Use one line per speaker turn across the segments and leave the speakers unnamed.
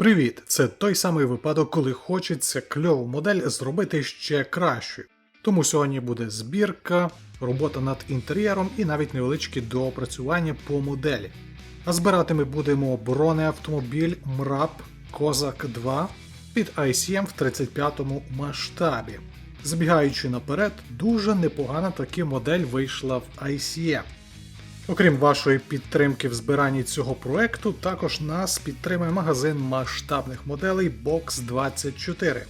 Привіт! Це той самий випадок, коли хочеться кльову модель зробити ще кращою. Тому сьогодні буде збірка, робота над інтер'єром і навіть невеличкі доопрацювання по моделі. А збирати ми будемо бронеавтомобіль МРАП Козак 2 під ICM в 35 масштабі. Забігаючи наперед, дуже непогана таки модель вийшла в ICM. Окрім вашої підтримки в збиранні цього проекту, також нас підтримує магазин масштабних моделей Box24,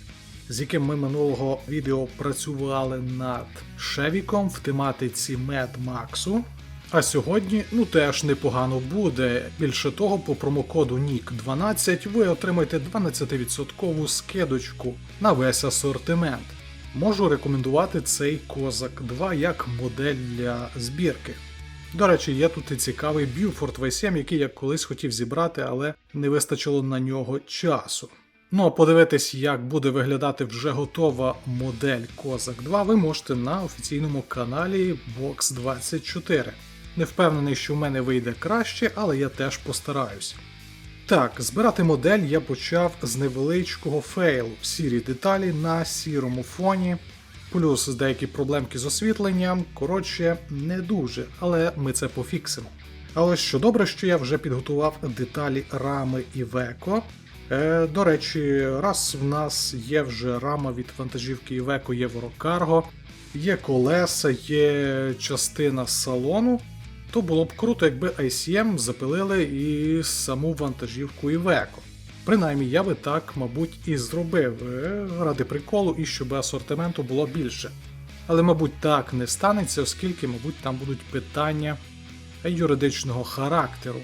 з яким ми минулого відео працювали над Шевіком в тематиці Mad Max. А сьогодні ну теж непогано буде. Більше того, по промокоду NIC12 ви отримаєте 12% скидочку на весь асортимент. Можу рекомендувати цей Козак 2 як модель для збірки. До речі, є тут і цікавий Buford V7, який я колись хотів зібрати, але не вистачило на нього часу. Ну а подивитись, як буде виглядати вже готова модель Козак 2, ви можете на офіційному каналі Box24. Не впевнений, що в мене вийде краще, але я теж постараюсь. Так, збирати модель я почав з невеличкого фейлу. Сірі деталі на сірому фоні, плюс деякі проблемки з освітленням. Коротше, не дуже, але ми це пофіксимо. Але що добре, що я вже підготував деталі рами і веко. Е, до речі, раз в нас є вже рама від вантажівки Iveco Єврокарго, є колеса, є частина салону, то було б круто, якби ICM запилили і саму вантажівку Iveco. Принаймні, я би так, мабуть, і зробив е, ради приколу і щоб асортименту було більше. Але, мабуть, так не станеться, оскільки, мабуть, там будуть питання юридичного характеру.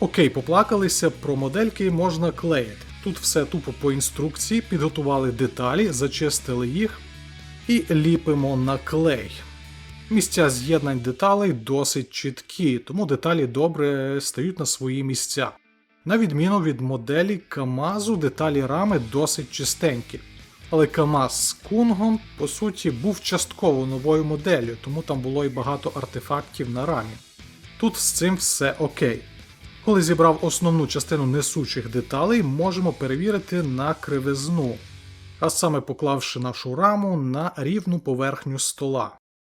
Окей, поплакалися, про модельки можна клеїти. Тут все тупо по інструкції, підготували деталі, зачистили їх і ліпимо на клей. Місця з'єднань деталей досить чіткі, тому деталі добре стають на свої місця. На відміну від моделі Камазу, деталі рами досить чистенькі. Але Камаз з Кунгом, по суті, був частково новою моделлю, тому там було і багато артефактів на рамі. Тут з цим все окей. Коли зібрав основну частину несучих деталей, можемо перевірити на кривизну, а саме поклавши нашу раму на рівну поверхню стола.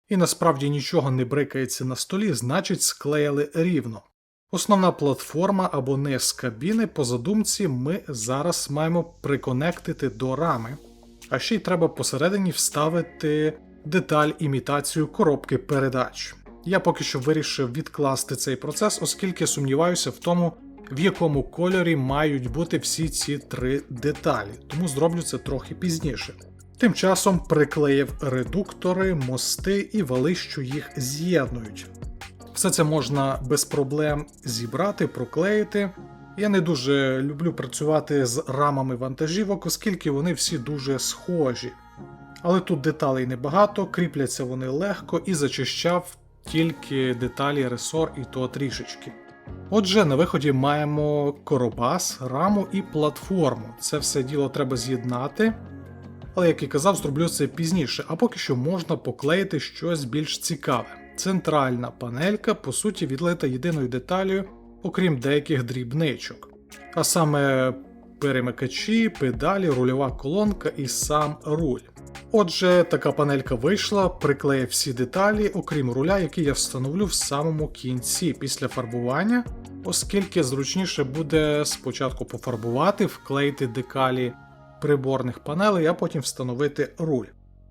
І насправді нічого не брикається на столі, значить склеїли рівно. Основна платформа або низ кабіни по задумці ми зараз маємо приконектити до рами, а ще й треба посередині вставити деталь імітацію коробки передач. Я поки що вирішив відкласти цей процес, оскільки сумніваюся в тому, в якому кольорі мають бути всі ці три деталі, тому зроблю це трохи пізніше. Тим часом приклеїв редуктори, мости і вали, що їх з'єднують. Все це можна без проблем зібрати, проклеїти. Я не дуже люблю працювати з рамами вантажівок, оскільки вони всі дуже схожі. Але тут деталей небагато, кріпляться вони легко і зачищав тільки деталі ресор і то трішечки. Отже, на виході маємо коробас, раму і платформу. Це все діло треба з'єднати. Але, як і казав, зроблю це пізніше, а поки що можна поклеїти щось більш цікаве. Центральна панелька, по суті, відлита єдиною деталю, окрім деяких дрібничок. А саме перемикачі, педалі, рульова колонка і сам руль. Отже, така панелька вийшла, приклеїв всі деталі, окрім руля, який я встановлю в самому кінці після фарбування, оскільки зручніше буде спочатку пофарбувати, вклеїти декалі приборних панелей, а потім встановити руль.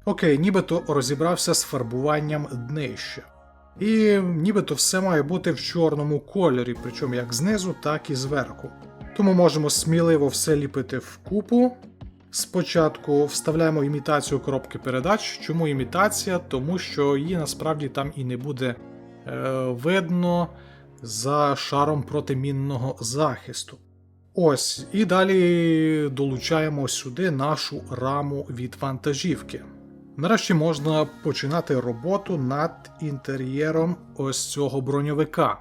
Окей, нібито розібрався з фарбуванням днища. І нібито все має бути в чорному кольорі, причому як знизу, так і зверху. Тому можемо сміливо все ліпити вкупу. Спочатку вставляємо імітацію коробки передач. Чому імітація? Тому що її насправді там і не буде е, видно за шаром протимінного захисту. Ось, і далі долучаємо сюди нашу раму від вантажівки. Нарешті можна починати роботу над інтер'єром ось цього броньовика.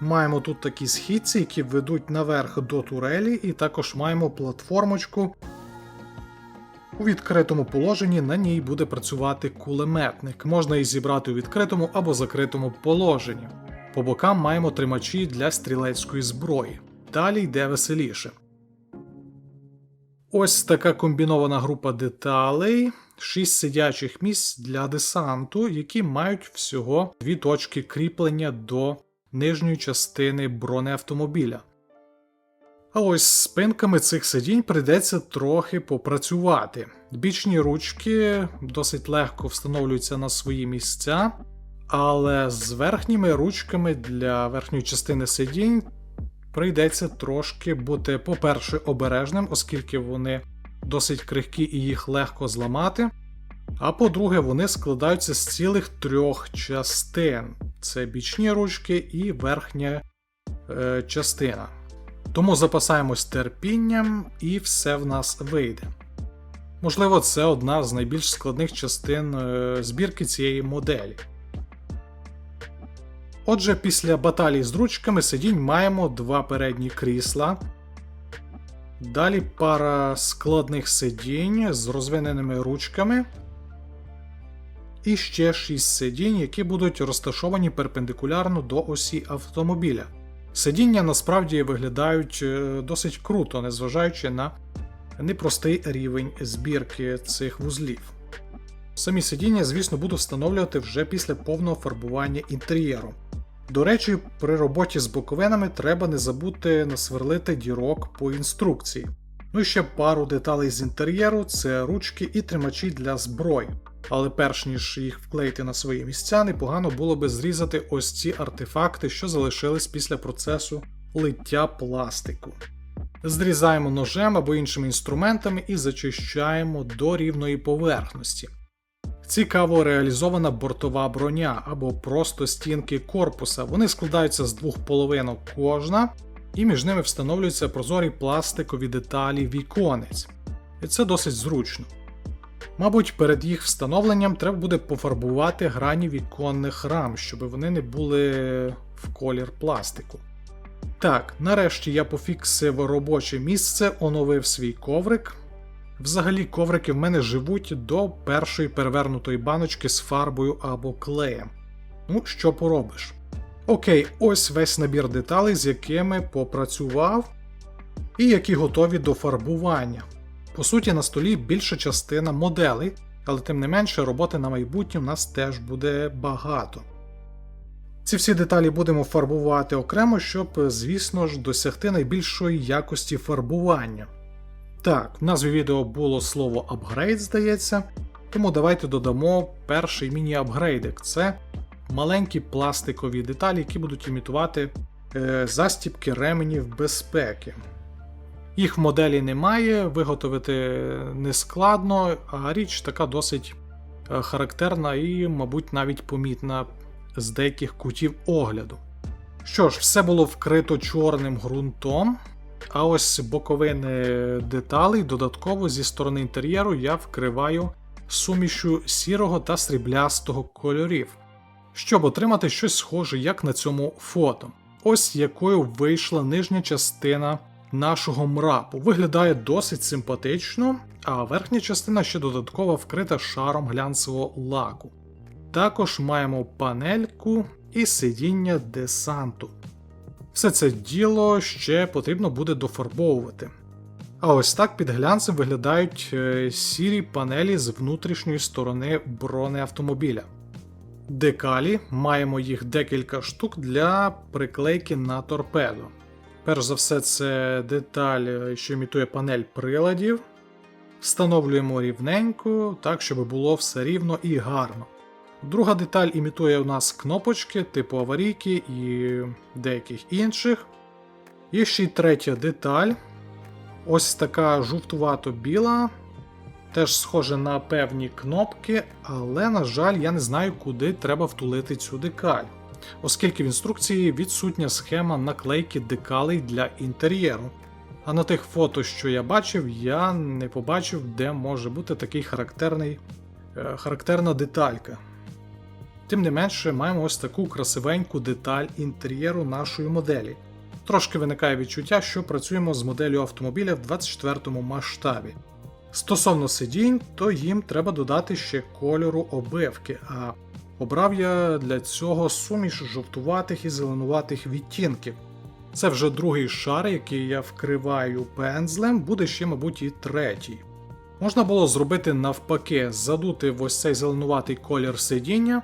Маємо тут такі східці, які ведуть наверх до турелі, і також маємо платформочку. У відкритому положенні на ній буде працювати кулеметник. Можна її зібрати у відкритому або закритому положенні. По бокам маємо тримачі для стрілецької зброї. далі йде веселіше. Ось така комбінована група деталей, 6 сидячих місць для десанту, які мають всього дві точки кріплення до нижньої частини бронеавтомобіля. А ось з спинками цих сидінь прийдеться трохи попрацювати. Бічні ручки досить легко встановлюються на свої місця, але з верхніми ручками для верхньої частини сидінь прийдеться трошки бути, по-перше, обережним, оскільки вони досить крихкі і їх легко зламати. А по-друге, вони складаються з цілих трьох частин: це бічні ручки і верхня е, частина. Тому запасаємось терпінням і все в нас вийде. Можливо, це одна з найбільш складних частин е, збірки цієї моделі. Отже, після баталій з ручками сидінь маємо два передні крісла. Далі пара складних сидінь з розвиненими ручками. І ще 6 сидінь, які будуть розташовані перпендикулярно до осі автомобіля. Сидіння насправді виглядають е, досить круто, незважаючи на непростий рівень збірки цих вузлів. Самі сидіння, звісно, буду встановлювати вже після повного фарбування інтер'єру. До речі, при роботі з боковинами треба не забути насверлити дірок по інструкції. Ну і ще пару деталей з інтер'єру це ручки і тримачі для зброї. Але перш ніж їх вклеїти на свої місця, непогано було би зрізати ось ці артефакти, що залишились після процесу лиття пластику. Зрізаємо ножем або іншими інструментами і зачищаємо до рівної поверхності. Цікаво реалізована бортова броня або просто стінки корпуса. Вони складаються з двох половинок кожна, і між ними встановлюються прозорі пластикові деталі віконець. І це досить зручно. Мабуть, перед їх встановленням треба буде пофарбувати грані віконних рам, щоб вони не були в колір пластику. Так, нарешті я пофіксив робоче місце, оновив свій коврик. Взагалі, коврики в мене живуть до першої перевернутої баночки з фарбою або клеєм. Ну, що поробиш? Окей, ось весь набір деталей, з якими попрацював, і які готові до фарбування. По суті, на столі більша частина моделей, але тим не менше роботи на майбутнє в нас теж буде багато. Ці всі деталі будемо фарбувати окремо, щоб, звісно ж, досягти найбільшої якості фарбування. Так, в назві відео було слово апгрейд, здається, тому давайте додамо перший міні-апгрейдик. Це маленькі пластикові деталі, які будуть імітувати е, застібки ременів безпеки. Їх в моделі немає, виготовити не складно, а річ така досить е, характерна і, мабуть, навіть помітна з деяких кутів огляду. Що ж, все було вкрито чорним ґрунтом, а ось боковини деталей додатково зі сторони інтер'єру я вкриваю сумішю сірого та сріблястого кольорів, щоб отримати щось схоже, як на цьому фото. Ось якою вийшла нижня частина нашого мрапу. Виглядає досить симпатично, а верхня частина ще додатково вкрита шаром глянцевого лаку. Також маємо панельку і сидіння десанту. Все це діло ще потрібно буде дофарбовувати. А ось так під глянцем виглядають е, сірі панелі з внутрішньої сторони бронеавтомобіля. Декалі маємо їх декілька штук для приклейки на торпедо. Перш за все, це деталь, е, що імітує панель приладів. Встановлюємо рівненько, так, щоб було все рівно і гарно. Друга деталь імітує у нас кнопочки типу аварійки і деяких інших. Є ще й третя деталь. Ось така жовтувато-біла. Теж схоже на певні кнопки, але, на жаль, я не знаю, куди треба втулити цю декаль, оскільки в інструкції відсутня схема наклейки декалей для інтер'єру. А на тих фото, що я бачив, я не побачив, де може бути такий характерний, е, характерна деталька. Тим не менше, маємо ось таку красивеньку деталь інтер'єру нашої моделі. Трошки виникає відчуття, що працюємо з моделлю автомобіля в 24 масштабі. Стосовно сидінь, то їм треба додати ще кольору обивки, а обрав я для цього суміш жовтуватих і зеленуватих відтінків. Це вже другий шар, який я вкриваю пензлем, буде ще, мабуть, і третій. Можна було зробити навпаки, задути в ось цей зеленуватий колір сидіння,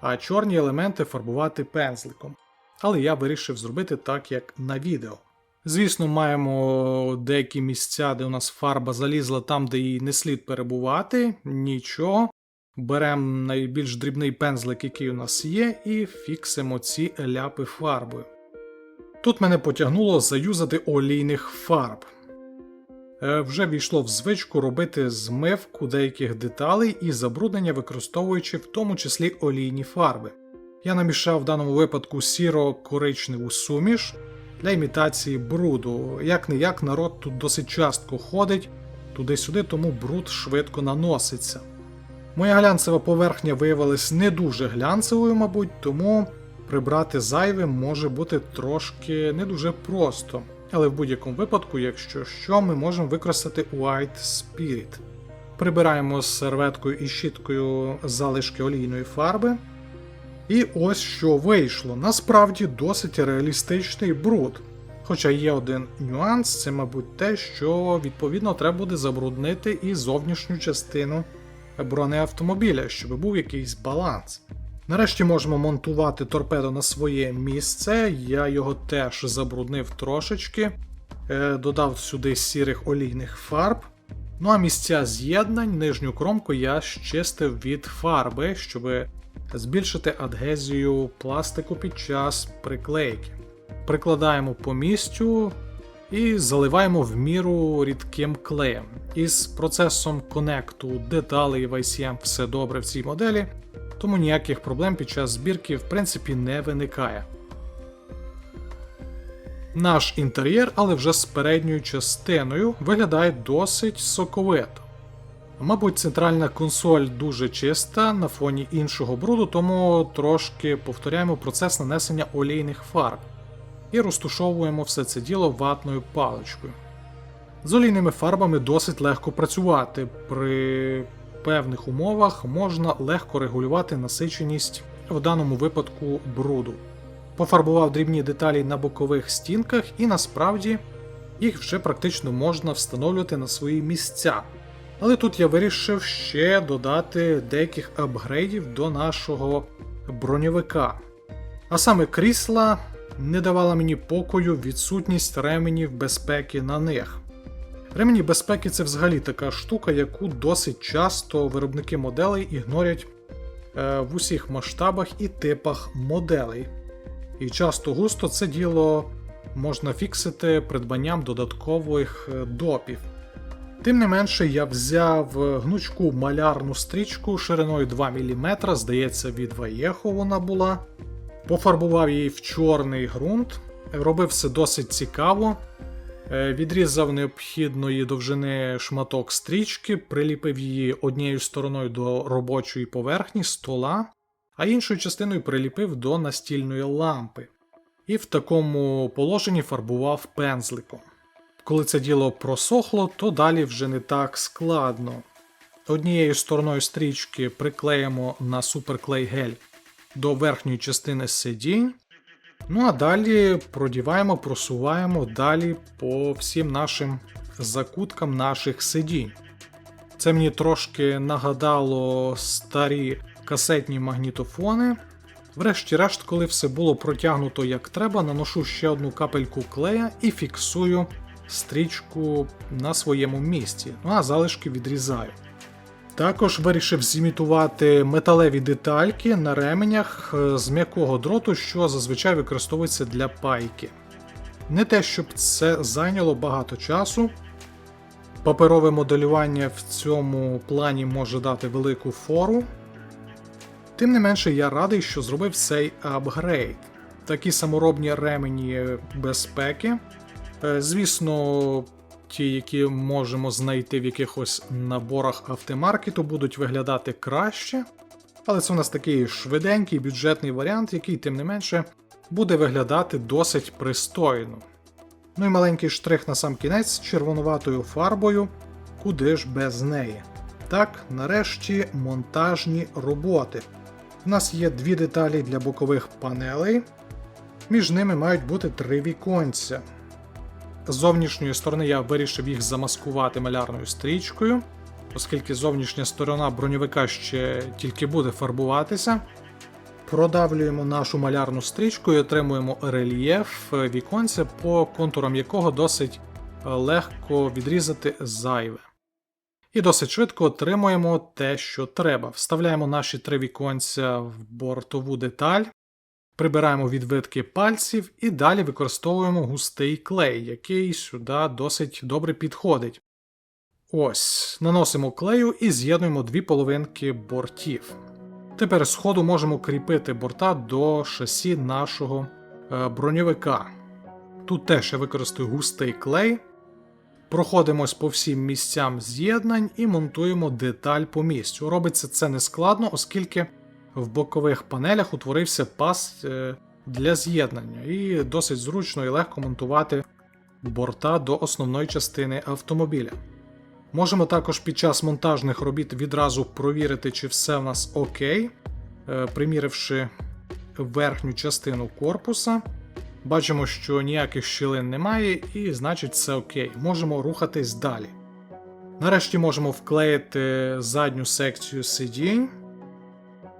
а чорні елементи фарбувати пензликом. Але я вирішив зробити так, як на відео. Звісно, маємо деякі місця, де у нас фарба залізла там, де їй не слід перебувати, нічого. Беремо найбільш дрібний пензлик, який у нас є, і фіксимо ці ляпи фарбою. Тут мене потягнуло заюзати олійних фарб. Е, Вже війшло в звичку робити змивку деяких деталей і забруднення, використовуючи в тому числі олійні фарби. Я намішав в даному випадку сіро-коричневу суміш для імітації бруду. Як не як народ тут досить часто ходить туди-сюди, тому бруд швидко наноситься. Моя глянцева поверхня виявилась не дуже глянцевою, мабуть, тому прибрати зайве може бути трошки не дуже просто. Але в будь-якому випадку, якщо що, ми можемо використати White Spirit. Прибираємо з серветкою і щіткою залишки олійної фарби. І ось що вийшло. Насправді досить реалістичний бруд. Хоча є один нюанс, це, мабуть, те, що відповідно треба буде забруднити і зовнішню частину бронеавтомобіля, щоб був якийсь баланс. Нарешті можемо монтувати торпедо на своє місце. Я його теж забруднив трошечки, е, додав сюди сірих олійних фарб. Ну а місця з'єднань, нижню кромку я щистив від фарби, щоб збільшити адгезію пластику під час приклейки. Прикладаємо по місцю і заливаємо в міру рідким клеєм. Із процесом конекту деталей в ICM все добре в цій моделі, тому ніяких проблем під час збірки в принципі не виникає. Наш інтер'єр, але вже з передньою частиною, виглядає досить соковито. Мабуть, центральна консоль дуже чиста на фоні іншого бруду, тому трошки повторяємо процес нанесення олійних фарб і розтушовуємо все це діло ватною паличкою. З олійними фарбами досить легко працювати. При певних умовах можна легко регулювати насиченість в даному випадку бруду. Пофарбував дрібні деталі на бокових стінках, і насправді їх вже практично можна встановлювати на свої місця. Але тут я вирішив ще додати деяких апгрейдів до нашого броньовика. А саме крісла не давала мені покою відсутність ременів безпеки на них. Ремені безпеки це взагалі така штука, яку досить часто виробники моделей ігнорять е, в усіх масштабах і типах моделей. І часто густо це діло можна фіксити придбанням додаткових е, допів. Тим не менше, я взяв гнучку малярну стрічку шириною 2 мм, здається, від Vallejo вона була. Пофарбував її в чорний ґрунт, робив все досить цікаво. Е, Відрізав необхідної довжини шматок стрічки, приліпив її однією стороною до робочої поверхні стола, а іншою частиною приліпив до настільної лампи. І в такому положенні фарбував пензликом. Коли це діло просохло, то далі вже не так складно. Однією стороною стрічки приклеїмо на суперклей гель до верхньої частини сидінь. Ну а далі продіваємо, просуваємо далі по всім нашим закуткам наших сидінь. Це мені трошки нагадало старі касетні магнітофони. Врешті-решт, коли все було протягнуто як треба, наношу ще одну капельку клея і фіксую стрічку на своєму місці. Ну а залишки відрізаю. Також вирішив зімітувати металеві детальки на ременях е, з м'якого дроту, що зазвичай використовується для пайки. Не те, щоб це зайняло багато часу. Паперове моделювання в цьому плані може дати велику фору. Тим не менше, я радий, що зробив цей апгрейд. Такі саморобні ремені безпеки. Е, Звісно, ті, які можемо знайти в якихось наборах автомаркету, будуть виглядати краще. Але це у нас такий швиденький бюджетний варіант, який, тим не менше, буде виглядати досить пристойно. Ну і маленький штрих на сам кінець з червонуватою фарбою, куди ж без неї. Так, нарешті монтажні роботи. У нас є дві деталі для бокових панелей. Між ними мають бути три віконця. З зовнішньої сторони я вирішив їх замаскувати малярною стрічкою, оскільки зовнішня сторона броньовика ще тільки буде фарбуватися. Продавлюємо нашу малярну стрічку і отримуємо рельєф віконця, по контурам якого досить легко відрізати зайве. І досить швидко отримуємо те, що треба. Вставляємо наші три віконця в бортову деталь, прибираємо відвитки пальців і далі використовуємо густий клей, який сюди досить добре підходить. Ось, наносимо клею і з'єднуємо дві половинки бортів. Тепер з ходу можемо кріпити борта до шасі нашого е, броньовика. Тут теж я використаю густий клей. Проходимось по всім місцям з'єднань і монтуємо деталь по місцю. Робиться це не складно, оскільки в бокових панелях утворився пас е, для з'єднання, і досить зручно і легко монтувати борта до основної частини автомобіля. Можемо також під час монтажних робіт відразу провірити, чи все в нас окей, е, приміривши верхню частину корпуса. Бачимо, що ніяких щілин немає, і значить все окей. Можемо рухатись далі. Нарешті можемо вклеїти задню секцію сидінь.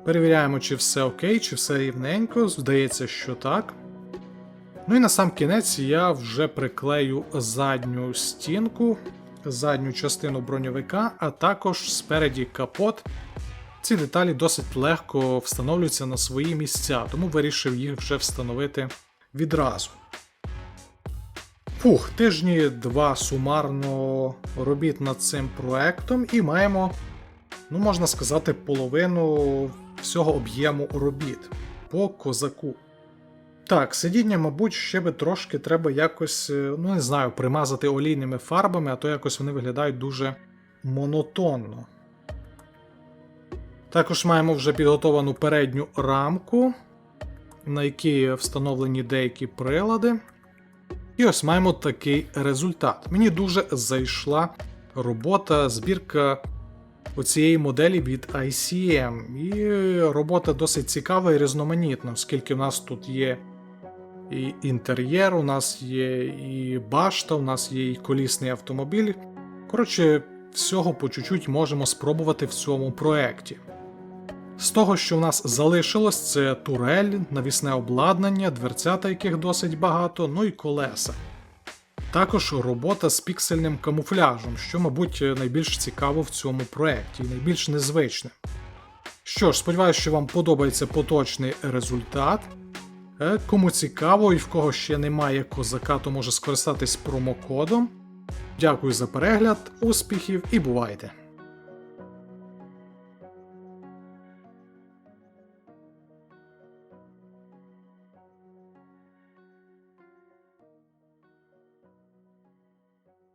Перевіряємо, чи все окей, чи все рівненько. Здається, що так. Ну і на сам кінець я вже приклею задню стінку, задню частину броньовика, а також спереді капот. Ці деталі досить легко встановлюються на свої місця, тому вирішив їх вже встановити відразу. Фух, тижні два сумарно робіт над цим проектом, і маємо, ну можна сказати, половину всього об'єму робіт по козаку. Так, сидіння, мабуть, ще би трошки треба якось, е, ну не знаю, примазати олійними фарбами, а то якось вони виглядають дуже монотонно. Також маємо вже підготовану передню рамку, на якій встановлені деякі прилади. І ось маємо такий результат. Мені дуже зайшла робота, збірка оцієї моделі від ICM. І робота досить цікава і різноманітна, оскільки в нас тут є і інтер'єр, у нас є і башта, у нас є і колісний автомобіль. Коротше, всього по чуть-чуть можемо спробувати в цьому проєкті. З того, що в нас залишилось, це турель, навісне обладнання, дверцята, яких досить багато, ну і колеса. Також робота з піксельним камуфляжем, що, мабуть, найбільш цікаво в цьому проєкті і найбільш незвичне. Що ж, сподіваюся, що вам подобається поточний результат. Е, Кому цікаво і в кого ще немає козака, то може скористатись промокодом. Дякую за перегляд, успіхів і бувайте!